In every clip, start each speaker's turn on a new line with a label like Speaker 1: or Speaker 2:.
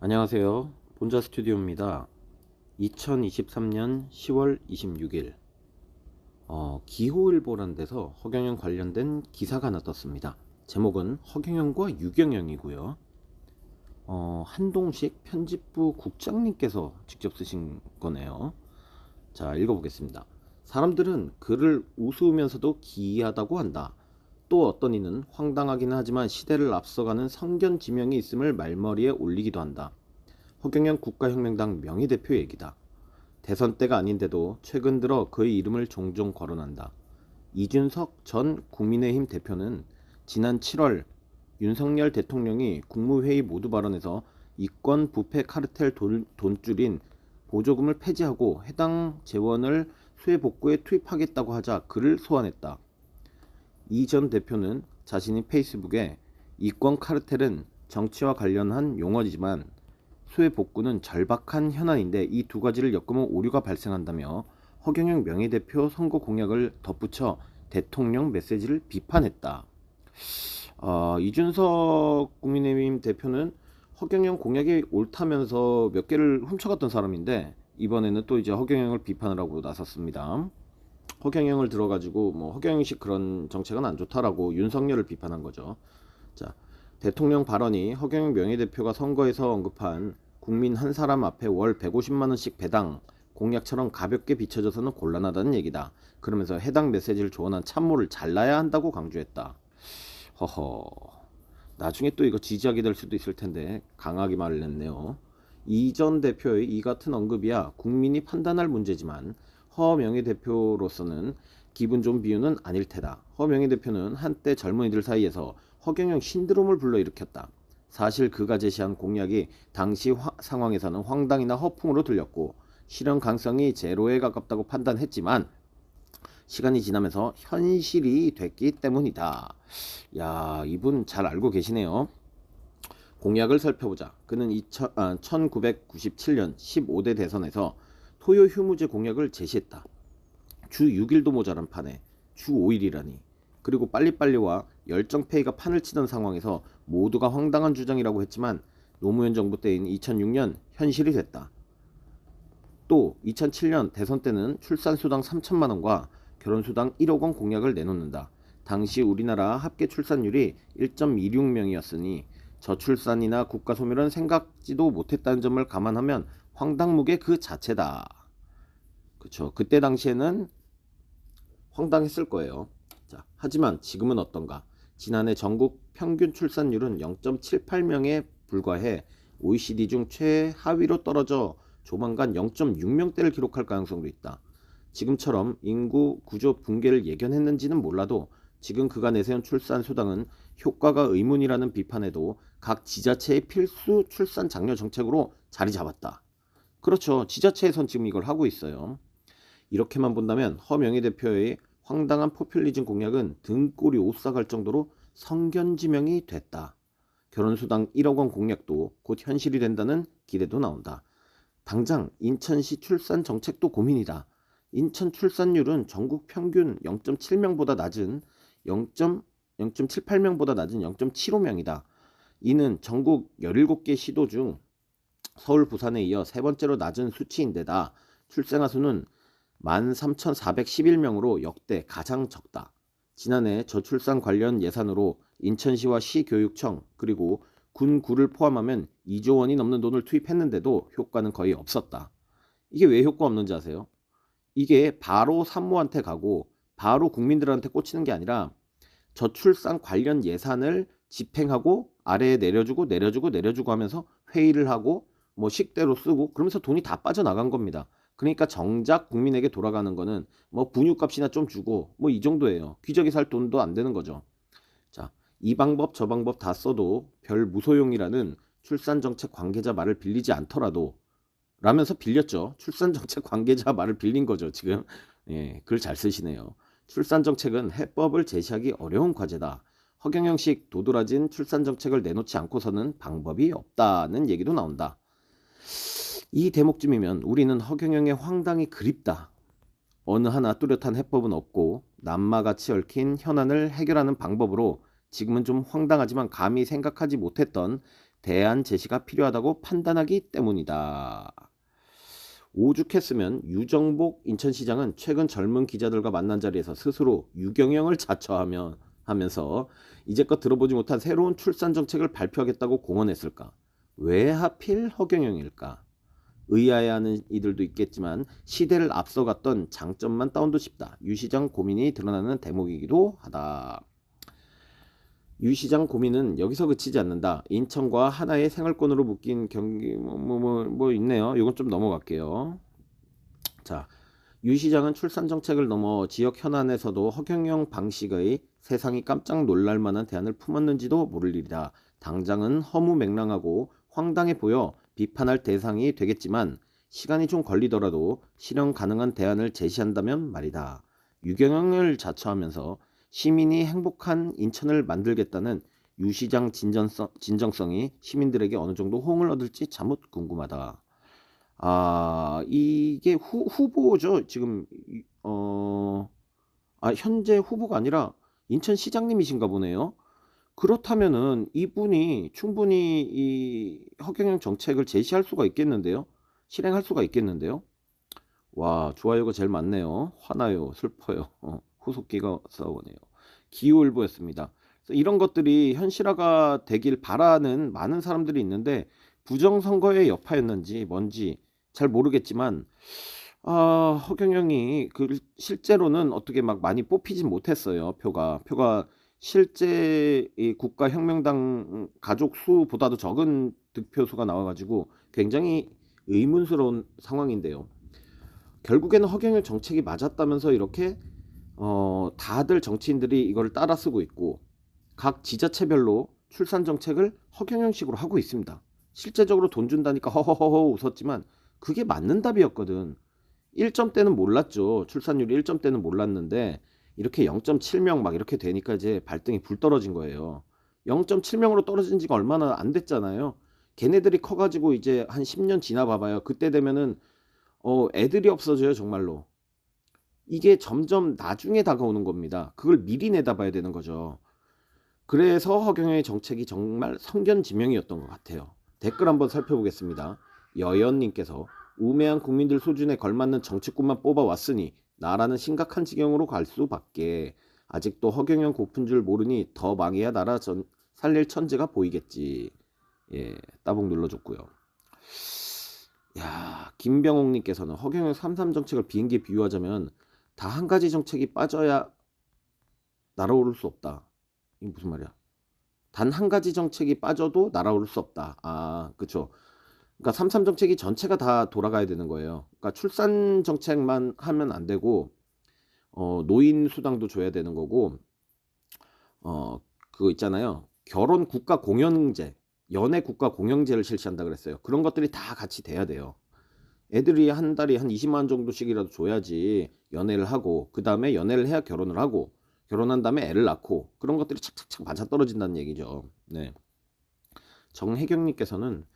Speaker 1: 안녕하세요. 본자 스튜디오입니다. 2023년 10월 26일 어, 기호일보라는 데서 허경영 관련된 기사가 하나 떴습니다. 제목은 허경영과 유경영이고요. 어, 한동식 편집부 국장님께서 직접 쓰신 거네요. 자, 읽어보겠습니다. 사람들은 그를 우스우면서도 기이하다고 한다. 또 어떤 이는 황당하기는 하지만 시대를 앞서가는 성견 지명이 있음을 말머리에 올리기도 한다. 허경영 국가혁명당 명의대표 얘기다. 대선 때가 아닌데도 최근 들어 그의 이름을 종종 거론한다. 이준석 전 국민의힘 대표는 지난 7월 윤석열 대통령이 국무회의 모두 발언에서 이권 부패 카르텔 돈, 돈줄인 보조금을 폐지하고 해당 재원을 수해 복구에 투입하겠다고 하자 그를 소환했다. 이 전 대표는 자신이 페이스북에 이권 카르텔은 정치와 관련한 용어이지만 수해 복구는 절박한 현안인데 이 두 가지를 엮으면 오류가 발생한다며 허경영 명예대표 선거 공약을 덧붙여 대통령 메시지를 비판했다. 어, 이준석 국민의힘 대표는 허경영 공약이 옳다면서 몇 개를 훔쳐갔던 사람인데 이번에는 또 이제 허경영을 비판을 하고 나섰습니다. 허경영을 들어가지고 뭐 허경영식 그런 정책은 안 좋다라고 윤석열을 비판한 거죠. 자, 대통령 발언이 허경영 명예대표가 선거에서 언급한 국민 한 사람 앞에 월 150만 원씩 배당 공약처럼 가볍게 비춰져서는 곤란하다는 얘기다. 그러면서 해당 메시지를 조언한 참모를 잘라야 한다고 강조했다. 허허. 나중에 또 이거 지지하게 될 수도 있을 텐데 강하게 말을 했네요. 이 전 대표의 이 같은 언급이야 국민이 판단할 문제지만 허 명예대표로서는 기분 좋은 비유는 아닐 테다. 허 명예대표는 한때 젊은이들 사이에서 허경영 신드롬을 불러일으켰다. 사실 그가 제시한 공약이 당시 화- 상황에서는 황당이나 허풍으로 들렸고 실현 가능성이 제로에 가깝다고 판단했지만 시간이 지나면서 현실이 됐기 때문이다. 야, 이분 잘 알고 계시네요. 공약을 살펴보자. 그는 2000, 아, 1997년 15대 대선에서 토요 휴무제 공약을 제시했다. 주 6일도 모자란 판에 주 5일이라니. 그리고 빨리빨리와 열정페이가 판을 치던 상황에서 모두가 황당한 주장이라고 했지만 노무현 정부 때인 2006년 현실이 됐다. 또 2007년 대선 때는 출산수당 3천만 원과 결혼수당 1억 원 공약을 내놓는다. 당시 우리나라 합계 출산율이 1.26명이었으니 저출산이나 국가 소멸은 생각지도 못했다는 점을 감안하면 황당무계 그 자체다. 그렇죠. 그때 당시에는 황당했을 거예요. 자, 하지만 지금은 어떤가? 지난해 전국 평균 출산율은 0.78명에 불과해 OECD 중 최하위로 떨어져 조만간 0.6명대를 기록할 가능성도 있다. 지금처럼 인구 구조 붕괴를 예견했는지는 몰라도 지금 그가 내세운 출산 수당은 효과가 의문이라는 비판에도 각 지자체의 필수 출산 장려 정책으로 자리 잡았다. 그렇죠. 지자체에선 지금 이걸 하고 있어요. 이렇게만 본다면 허명희 대표의 황당한 포퓰리즘 공약은 등골이 오싹할 정도로 성견지명이 됐다. 결혼수당 1억 원 공약도 곧 현실이 된다는 기대도 나온다. 당장 인천시 출산 정책도 고민이다. 인천 출산율은 전국 평균 0.7명보다 낮은 0.0.78명보다 낮은 0.75명이다. 이는 전국 17개 시도 중 서울, 부산에 이어 세 번째로 낮은 수치인데다 출생아 수는 13,411명으로 역대 가장 적다. 지난해 저출산 관련 예산으로 인천시와 시교육청 그리고 군 구를 포함하면 2조 원이 넘는 돈을 투입했는데도 효과는 거의 없었다. 이게 왜 효과 없는지 아세요? 이게 바로 산모한테 가고 바로 국민들한테 꽂히는 게 아니라 저출산 관련 예산을 집행하고 아래에 내려주고 내려주고 내려주고 하면서 회의를 하고 뭐 식대로 쓰고 그러면서 돈이 다 빠져나간 겁니다. 그러니까 정작 국민에게 돌아가는 거는 뭐 분유값이나 좀 주고 뭐 이 정도예요. 귀적이 살 돈도 안 되는 거죠. 자, 이 방법 저 방법 다 써도 별 무소용이라는 출산 정책 관계자 말을 빌리지 않더라도 라면서 빌렸죠. 출산 정책 관계자 말을 빌린 거죠. 지금 예, 글 잘 쓰시네요. 출산 정책은 해법을 제시하기 어려운 과제다. 허경영식 도드라진 출산 정책을 내놓지 않고서는 방법이 없다는 얘기도 나온다. 이 대목쯤이면 우리는 허경영의 황당이 그립다. 어느 하나 뚜렷한 해법은 없고 남마같이 얽힌 현안을 해결하는 방법으로 지금은 좀 황당하지만 감히 생각하지 못했던 대안 제시가 필요하다고 판단하기 때문이다. 오죽했으면 유정복 인천시장은 최근 젊은 기자들과 만난 자리에서 스스로 유경영을 자처하며 하면서 이제껏 들어보지 못한 새로운 출산 정책을 발표하겠다고 공언했을까? 왜 하필 허경영일까? 의아해하는 이들도 있겠지만 시대를 앞서갔던 장점만 다운도 싶다. 유 시장 고민이 드러나는 대목이기도 하다. 유 시장 고민은 여기서 그치지 않는다. 인천과 하나의 생활권으로 묶인 경기 뭐뭐 뭐, 뭐 있네요. 이건 좀 넘어갈게요. 자, 유 시장은 출산 정책을 넘어 지역 현안에서도 허경영 방식의 세상이 깜짝 놀랄 만한 대안을 품었는지도 모를 일이다. 당장은 허무 맹랑하고 황당해 보여 비판할 대상이 되겠지만 시간이 좀 걸리더라도 실현 가능한 대안을 제시한다면 말이다. 유경영을 자처하면서 시민이 행복한 인천을 만들겠다는 유 시장 진정성, 진정성이 시민들에게 어느 정도 호응을 얻을지 참못 궁금하다. 아, 이게 후, 후보죠. 지금, 이- 어, 아, 현재 후보가 아니라 인천시장님이신가 보네요. 그렇다면은 이분이 충분히 이 허경영 정책을 제시할 수가 있겠는데요. 실행할 수가 있겠는데요. 와, 좋아요가 제일 많네요. 화나요, 슬퍼요. 어, 후속기가 싸우네요. 기후일보였습니다. 이런 것들이 현실화가 되길 바라는 많은 사람들이 있는데 부정선거의 여파였는지 뭔지 잘 모르겠지만 아, 허경영이 그 실제로는 어떻게 막 많이 뽑히진 못했어요. 표가 표가 실제 이 국가혁명당 가족 수보다도 적은 득표수가 나와가지고 굉장히 의문스러운 상황인데요. 결국에는 허경영 정책이 맞았다면서 이렇게 어, 다들 정치인들이 이걸 따라 쓰고 있고 각 지자체별로 출산 정책을 허경영식으로 하고 있습니다. 실제적으로 돈 준다니까 허허허허 웃었지만 그게 맞는 답이었거든. 1점대는 몰랐죠. 출산율이 1점대는 몰랐는데 이렇게 0.7명 막 이렇게 되니까 이제 발등에 불 떨어진 거예요. 0.7명으로 떨어진 지가 얼마나 안 됐잖아요. 걔네들이 커가지고 이제 한 10년 지나 봐봐요. 그때 되면은 어, 애들이 없어져요, 정말로. 이게 점점 나중에 다가오는 겁니다. 그걸 미리 내다봐야 되는 거죠. 그래서 허경영의 정책이 정말 성견지명이었던 것 같아요. 댓글 한번 살펴보겠습니다. 여연님께서 우매한 국민들 수준에 걸맞는 정치꾼만 뽑아왔으니 나라는 심각한 지경으로 갈 수밖에 아직도 허경영 고픈 줄 모르니 더 망해야 나라 전 살릴 천재가 보이겠지. 예, 따봉 눌러줬고요. 야, 김병옥님께서는 허경영 33 정책을 비행기에 비유하자면 다 한 가지 정책이 빠져야 날아오를 수 없다. 이게 무슨 말이야? 단 한 가지 정책이 빠져도 날아오를 수 없다. 아, 그쵸. 그러니까 33 정책이 전체가 다 돌아가야 되는 거예요. 그러니까 출산 정책만 하면 안 되고, 어, 노인 수당도 줘야 되는 거고, 어, 그거 있잖아요. 결혼 국가 공영제, 연애 국가 공영제를 실시한다 그랬어요. 그런 것들이 다 같이 돼야 돼요. 애들이 한 달에 한 20만 원 정도씩이라도 줘야지 연애를 하고, 그 다음에 연애를 해야 결혼을 하고, 결혼한 다음에 애를 낳고, 그런 것들이 착착착 맞아 떨어진다는 얘기죠. 네. 정혜경님께서는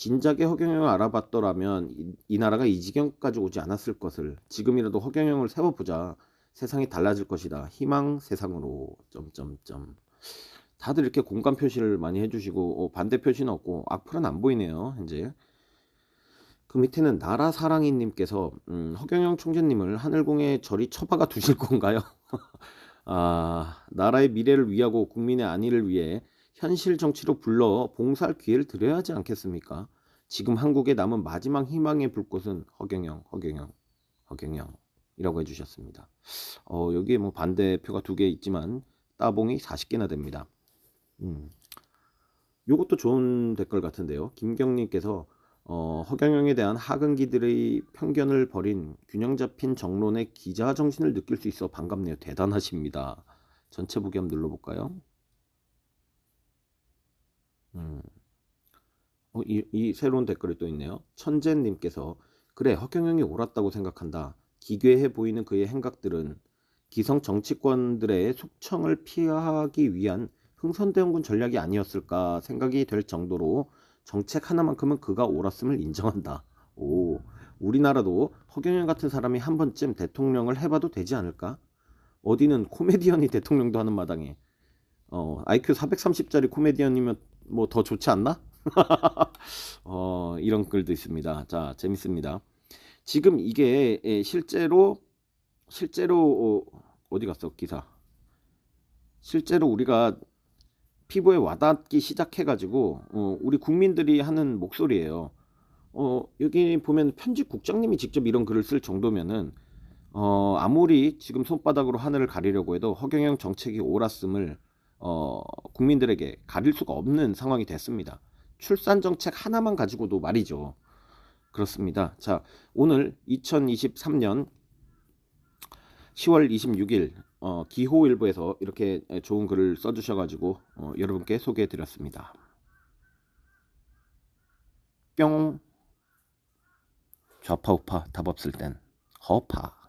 Speaker 1: 진작에 허경영을 알아봤더라면 이, 이 나라가 이 지경까지 오지 않았을 것을 지금이라도 허경영을 세워보자. 세상이 달라질 것이다. 희망 세상으로 점점점. 다들 이렇게 공감 표시를 많이 해주시고 어, 반대 표시는 없고 악플은 안 보이네요. 현재. 그 밑에는 나라 사랑이님께서 음, 허경영 총재님을 하늘공에 저리 처박아 두실 건가요? 아, 나라의 미래를 위하고 국민의 안위를 위해 현실 정치로 불러 봉사할 기회를 드려야 하지 않겠습니까? 지금 한국에 남은 마지막 희망의 불꽃은 허경영, 허경영, 허경영이라고 해주셨습니다. 어, 여기에 뭐 반대표가 두 개 있지만 따봉이 40개나 됩니다. 음. 요것도 좋은 댓글 같은데요. 김경님께서 어, 허경영에 대한 하근기들의 편견을 버린 균형 잡힌 정론의 기자 정신을 느낄 수 있어 반갑네요. 대단하십니다. 전체 보기 한번 눌러볼까요? 음. 어, 이, 이 새로운 댓글이 또 있네요. 천재님께서 그래 허경영이 옳았다고 생각한다. 기괴해 보이는 그의 행각들은 기성 정치권들의 숙청을 피하기 위한 흥선대원군 전략이 아니었을까 생각이 될 정도로 정책 하나만큼은 그가 옳았음을 인정한다. 오, 우리나라도 허경영 같은 사람이 한 번쯤 대통령을 해봐도 되지 않을까? 어디는 코미디언이 대통령도 하는 마당에 어, IQ 430짜리 코미디언이면 뭐 더 좋지 않나? 어, 이런 글도 있습니다. 자, 재밌습니다. 지금 이게 예, 실제로 실제로 어, 어디 갔어 기사? 실제로 우리가 피부에 와닿기 시작해가지고 어, 우리 국민들이 하는 목소리예요. 어, 여기 보면 편집 국장님이 직접 이런 글을 쓸 정도면은 어, 아무리 지금 손바닥으로 하늘을 가리려고 해도 허경영 정책이 옳았음을 어, 국민들에게 가릴 수가 없는 상황이 됐습니다. 출산 정책 하나만 가지고도 말이죠. 그렇습니다. 자, 오늘 2023년 10월 26일 어, 기호일보에서 이렇게 좋은 글을 써주셔가지고 어, 여러분께 소개해드렸습니다. 뿅 좌파 우파 답 없을 땐 허파